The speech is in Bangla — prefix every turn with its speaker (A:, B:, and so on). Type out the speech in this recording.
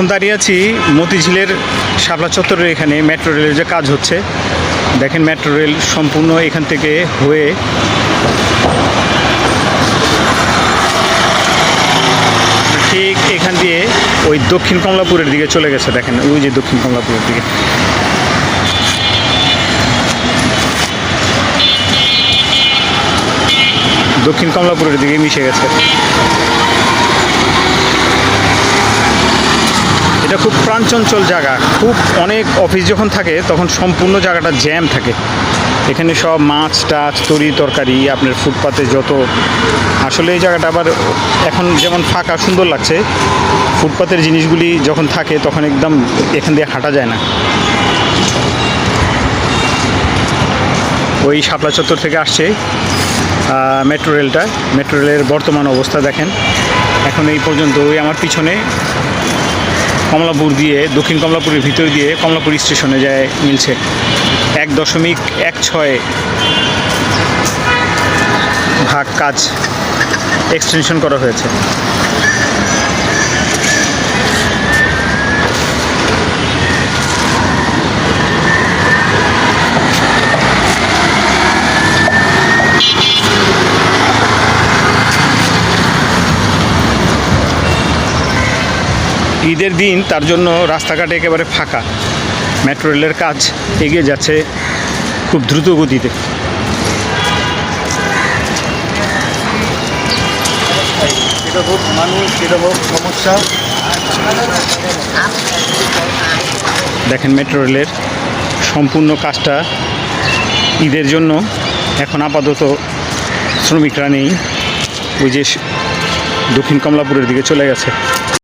A: এখন দাঁড়িয়ে আছি মতিঝিলের শাপলা চত্বরের এখানে মেট্রো রেলের যে কাজ হচ্ছে। দেখেন মেট্রো রেল সম্পূর্ণ এখান থেকে হয়ে ঠিক এখান দিয়ে ওই দক্ষিণ কমলাপুরের দিকে চলে গেছে। দেখেন ওই যে দক্ষিণ কমলাপুরের দিকে। দক্ষিণ কমলাপুরের দিকে মিশে গেছে। এটা খুব প্রাণচঞ্চল জায়গা। খুব অনেক অফিস যখন থাকে, তখন সম্পূর্ণ জায়গাটা জ্যাম থাকে। এখানে সব মাছ, টাছ, তরি, তরকারি, আপনার ফুটপাতে যত। আসলে এই জায়গাটা আবার এখন যেমন ফাঁকা, সুন্দর লাগছে। ফুটপাতের জিনিসগুলি যখন থাকে, তখন একদম এখান দিয়ে হাঁটা যায় না। ওই শাপলা চত্বর থেকে আসছে মেট্রো রেলটা। মেট্রো রেলের বর্তমান অবস্থা দেখেন। এখন এই পর্যন্ত ওই আমার পিছনে কমলাপুর দিয়ে, দক্ষিণ কমলাপুরের ভিতর দিয়ে কমলাপুর স্টেশনে যায়, মিলছে এক দশমিক এক ছয় ভাগ কাজ এক্সটেনশন করা হয়েছে। ঈদের দিন তার জন্য রাস্তাঘাট একেবারে ফাঁকা। মেট্রো রেলের কাজ এগিয়ে যাচ্ছে খুব দ্রুত গতিতে।
B: সেটা হোক মানুষ সেটা হোক সমস্যা।
A: দেখেন মেট্রো রেলের সম্পূর্ণ কাজটা ঈদের জন্য। এখন আপাতত শ্রমিকরা নেই। ওই যে দক্ষিণ কমলাপুরের দিকে চলে গেছে।